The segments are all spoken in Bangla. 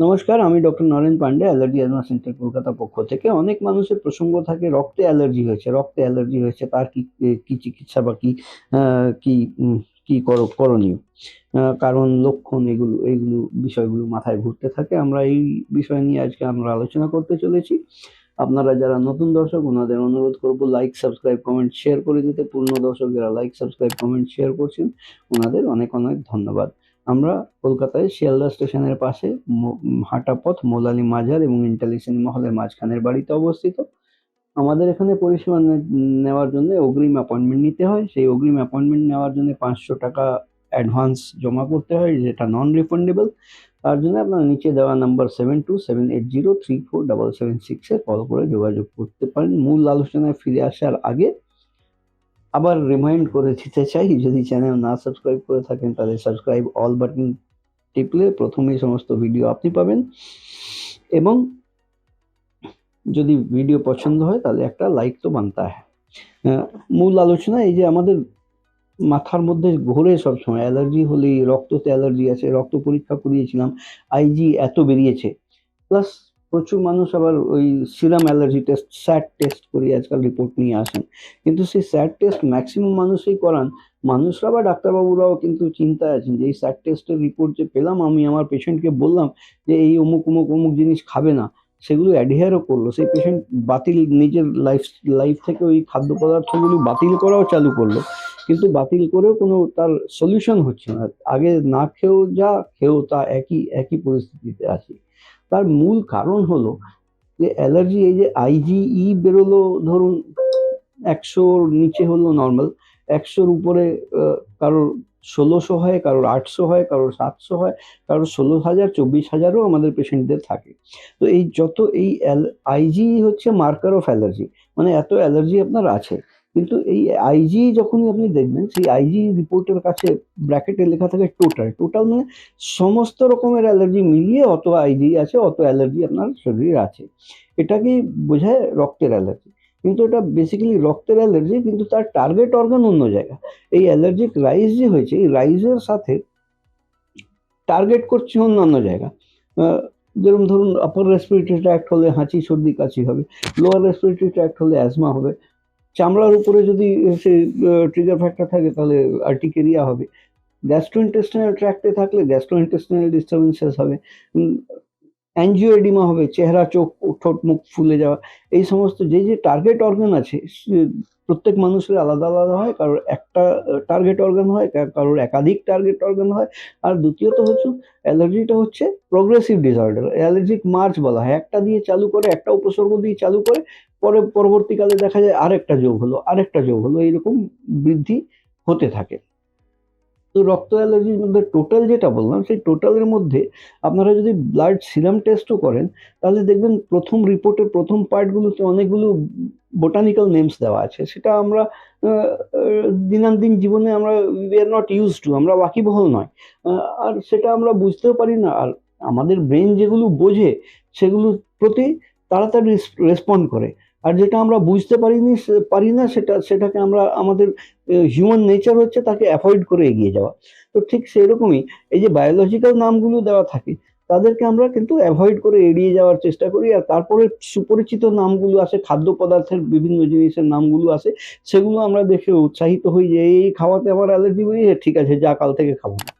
নমস্কার, আমি doctor Naren Pandey, allergy asthma centre Kolkata পক্ষ থেকে। অনেক মানুষের প্রসঙ্গ থাকে, রক্তে অ্যালার্জি হয়েছে, রক্তে অ্যালার্জি হয়েছে, তার কি কি চিকিৎসা বা কি কি কর- করণীয়? কারণ লক্ষণ এগুলো এইগুলো বিষয়গুলো মাথায় ঘুরতে থাকে। আমরা এই বিষয় নিয়ে আজকে আমরা আলোচনা করতে চলেছি। আপনারা যারা নতুন দর্শক, ওনাদের অনুরোধ করব লাইক সাবস্ক্রাইব কমেন্ট শেয়ার করে দিতে। পূর্ণ দর্শক যারা লাইক সাবস্ক্রাইব কমেন্ট শেয়ার করছেন। ওনাদের অনেক অনেক ধন্যবাদ। আমরা কলকাতায় শিয়ালদা স্টেশনের পাশে ম- উম, হাঁটা পথ মোলালি মাজার এবং ইন্টালি সিনেমা হলের মাঝখানের বাড়িতে অবস্থিত। আমাদের এখানে পরিষেবা নেওয়ার জন্য অগ্রিম অ্যাপয়েন্টমেন্ট নিতে হয়। সেই অগ্রিম অ্যাপয়েন্টমেন্ট নেওয়ার জন্য পাঁচশো টাকা অ্যাডভান্স জমা করতে হয় যেটা নন রিফান্ডেবল তার জন্য আপনারা নিচে দেওয়া number seven two seven eight zero three four double seven সিক্সে কল করে যোগাযোগ করতে পারেন। মূল আলোচনায় ফিরে আসার আগে আবার রিমাইন্ড করে দিতে চাই, যদি চ্যানেল না সাবস্ক্রাইব করে থাকেন, তাহলে সাবস্ক্রাইব অল বাটন টিপলে প্রথমেই সমস্ত ভিডিও আপনি পাবেন। এবং যদি ভিডিও পছন্দ হয়, তাহলে একটা লাইক তো বানতা হয় মূল আলোচনা এই যে আমাদের মাথার মধ্যে ঘোরে সবসময়। অ্যালার্জি হলেই রক্ততে অ্যালার্জি আছে, রক্ত পরীক্ষা করিয়েছিলাম আইজি এত বেরিয়েছে। প্লাস প্রচুর মানুষ আবার ওই সিরাম অ্যালার্জি টেস্ট স্যাট টেস্ট করে আজকাল রিপোর্ট নিয়ে আসেন। কিন্তু সেই স্যাট টেস্ট ম্যাক্সিমাম মানুষই করান। মানুষরা বা ডাক্তারবাবুরাও কিন্তু চিন্তায় আছেন যে, এই স্যাট টেস্টের রিপোর্ট যে পেলাম আমি আমার পেশেন্টকে বললাম যে, এই অমুক অমুক অমুক জিনিস খাবে না। সেগুলো অ্যাডহেয়ারও করল। সেই পেশেন্ট বাতিল, নিজের লাইফ লাইফ থেকে ওই খাদ্য পদার্থগুলো বাতিল করাও চালু করল। কিন্তু বাতিল করেও কোনো তার সলিউশন হচ্ছে না। আগে না খেয়েও যা, খেয়েও তা একই একই পরিস্থিতিতে আছে। তার মূল কারণ হলো যে অ্যালার্জি, এই যে আইজিই বেরোলো, ধরুন একশোর নিচে হলো নর্মাল একশোর উপরে কারোর ষোলোশো হয়, কারোর আটশো হয়, কারোর সাতশো হয়, কারোর ষোলো হাজার চব্বিশ হাজারও আমাদের পেশেন্টদের থাকে। তো এই যত এই আইজি হচ্ছে মার্কার অফ অ্যালার্জি মানে এত অ্যালার্জি আপনার আছে। কিন্তু এই আইজি যখনই আপনি দেখবেন, সেই আইজি রিপোর্টের কাছে ব্র্যাকেটে লেখা থাকে টোটাল টোটাল মানে সমস্ত রকমের অ্যালার্জি মিলিয়ে অত আইজি আছে, অত অ্যালার্জি আপনার শরীরে আছে। এটাকে বোঝায় রক্তের অ্যালার্জি কিন্তু এটা বেসিক্যালি রক্তের অ্যালার্জি কিন্তু তার টার্গেট অর্গান অন্য জায়গা। এই অ্যালার্জিক রাইজ যে হয়েছে, এই রাইজের সাথে টার্গেট করছে অন্যান্য জায়গা। যেরকম ধরুন আপার রেসপিরেটরি ট্র্যাক্ট হলে হাঁচি, সর্দি, কাশি হবে। লোয়ার রেসপিরেটরি ট্র্যাক্ট হলে অ্যাজমা হবে। চামড়ার উপরে যদি সে ট্রিগার ফ্যাক্টর থাকে, তাহলে আর্টিকেরিয়া হবে। গ্যাস্ট্রোইন্টেস্টিনাল ট্র্যাক্টে থাকলে গ্যাস্ট্রোইন্টেস্টিনাল ডিস্টারবেন্সেস হবে। অ্যাঞ্জিওডিমা হবে, চেহারা, চোখ, ঠোঁট, মুখ ফুলে যাওয়া, এই সমস্ত যে যে টার্গেট অর্গান আছে প্রত্যেক মানুষের আলাদা আলাদা হয়, কারোর একটা টার্গেট অর্গান হয় কারোর একাধিক টার্গেট অর্গান হয়। আর দ্বিতীয়ত হচ্ছে অ্যালার্জিটা হচ্ছে প্রোগ্রেসিভ ডিসঅর্ডার অ্যালার্জিক মার্চ বলা হয়। একটা দিয়ে চালু করে, একটা উপসর্গ দিয়ে চালু করে, পরে, পরবর্তীকালে দেখা যায় আরেকটা যোগ হলো, আরেকটা যোগ হলো, এইরকম বৃদ্ধি হতে থাকে। তো রক্ত অ্যালার্জির মধ্যে টোটাল যেটা বললাম, সেই টোটালের মধ্যে আপনারা যদি ব্লাড সিরাম টেস্টও করেন, তাহলে দেখবেন প্রথম রিপোর্টের প্রথম পার্টগুলোতে অনেকগুলো বোটানিক্যাল নেমস দেওয়া আছে। সেটা আমরা দিনান্দিন জীবনে আমরা we are not used to আমরা ওয়াকিবহল নয়। আর সেটা আমরা বুঝতেও পারি না। আর আমাদের ব্রেন যেগুলো বোঝে, সেগুলোর প্রতি তাড়াতাড়ি রেসপন্ড করে। আর যেটা আমরা বুঝতে পারিনি পারি না, সেটা, সেটাকে আমরা আমাদের হিউম্যান নেচার হচ্ছে তাকে অ্যাভয়েড করে এগিয়ে যাওয়া। তো ঠিক সেরকমই এই যে বায়োলজিক্যাল নামগুলো দেওয়া থাকে, তাদেরকে আমরা কিন্তু অ্যাভয়েড করে এড়িয়ে যাওয়ার চেষ্টা করি। আর তারপরে সুপরিচিত নামগুলো আছে খাদ্য পদার্থের বিভিন্ন জিনিসের নামগুলো আছে সেগুলো আমরা দেখে উৎসাহিত হই যে, এই খাওয়াতে আমার অ্যালার্জি বেরিয়ে ঠিক আছে, যা কাল থেকে খাব না।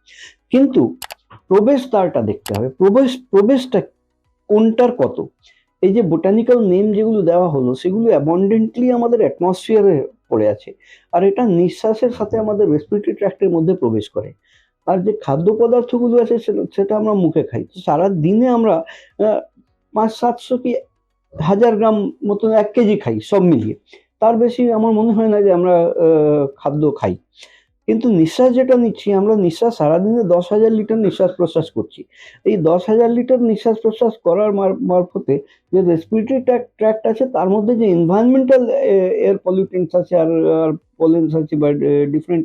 কিন্তু প্রবেশ তারটা দেখতে হবে। প্রবেশ, প্রবেশটা কোনটার কত? এই যে বোটানিক্যাল নেম যেগুলো দেওয়া হলো, সেগুলো অ্যাবন্ডেন্টলি আমাদের অ্যাটমসফিয়ারে পড়ে আছে। আর এটা নিঃশ্বাসের সাথে আমাদের রেসপিরেটরি ট্র্যাক্টের মধ্যে প্রবেশ করে। আর যে খাদ্য পদার্থগুলো আছে, সেটা- আমরা মুখে খাই। সারা দিনে আমরা পাঁচ, সাতশো কি হাজার গ্রাম মতন এক কেজি খাই, সব মিলিয়ে। তার বেশি আমার মনে হয় না যে আমরা খাদ্য খাই। কিন্তু নিঃশ্বাস যেটা নিচ্ছি, আমরা নিঃশ্বাস সারাদিনে দশ হাজার লিটার নিঃশ্বাস প্রশ্বাস করছি। এই দশ হাজার লিটার নিঃশ্বাস প্রশ্বাস করার মারফতে যে রেসপিরেটরি ট্র্যাক্ট আছে, তার মধ্যে যে এনভায়রনমেন্টাল এয়ার পলিউটেন্টস আছে আর আর পলেন্স আছে বা ডিফারেন্ট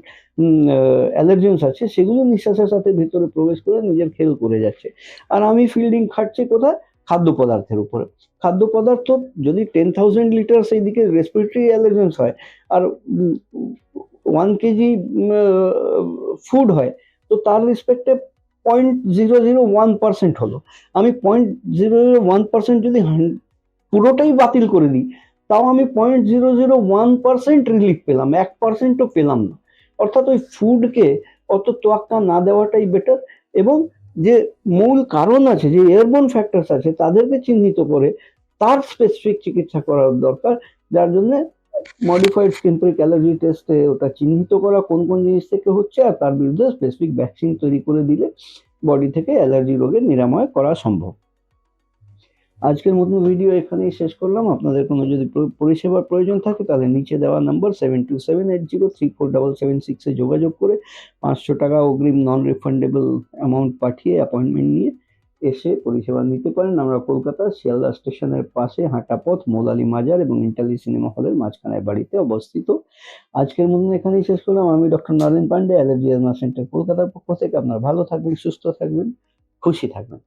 অ্যালার্জেন্স আছে, সেগুলো নিঃশ্বাসের সাথে ভিতরে প্রবেশ করে নিজের খেল করে যাচ্ছে। আর আমি ফিল্ডিং খাটছি কোথায়? খাদ্য পদার্থের উপরে। খাদ্য পদার্থ যদি টেন থাউজেন্ড লিটার সেই দিকে রেসপিরেটরি অ্যালার্জেন্স হয়, আর ওয়ান কেজি ফুড হয়, তো তার রেসপেক্টে point zero zero one percent হলো। আমি point zero zero one percent যদি পুরোটাই বাতিল করে দিই, তাও আমি point zero zero one percent relief পেলাম, এক পার্সেন্টও পেলাম না। অর্থাৎ ওই ফুডকে অত তোয়াক্কা না দেওয়াটাই বেটার এবং যে মূল কারণ আছে, যে এয়ারবোন ফ্যাক্টরস আছে, তাদেরকে চিহ্নিত করে তার স্পেসিফিক চিকিৎসা করার দরকার, যার জন্য মডিফাইড স্কিনপ্রিক অ্যালার্জি টেস্টে ওটা চিহ্নিত করা কোন কোন জিনিস থেকে হচ্ছে আর তার বিরুদ্ধে স্পেসিফিক ভ্যাকসিন তৈরি করে দিলে বডি থেকে অ্যালার্জি রোগের নিরাময় করা সম্ভব। আজকের মতন ভিডিও এখানেই শেষ করলাম। আপনাদের কোনো যদি পরিষেবার প্রয়োজন থাকে তাহলে নিচে দেওয়া number seven two seven eight zero three four double seven সিক্সে যোগাযোগ করে পাঁচশো টাকা অগ্রিম নন রিফান্ডেবল অ্যামাউন্ট পাঠিয়ে অ্যাপয়েন্টমেন্ট নিয়ে এসে পরিষেবা নিতে পারেন। আমরা কলকাতা শিয়ালদা স্টেশনের পাশে হাঁটাপথ মোলালি মাজার এবং ইন্টালি সিনেমা হলের মাঝখানের বাড়িতে অবস্থিত। আজকের মতন এখানেই শেষ করলাম। আমি doctor Naren Pandey, allergy centre কলকাতার পক্ষ থেকে। আপনার ভালো থাকবেন, সুস্থ থাকবেন, খুশি থাকবেন।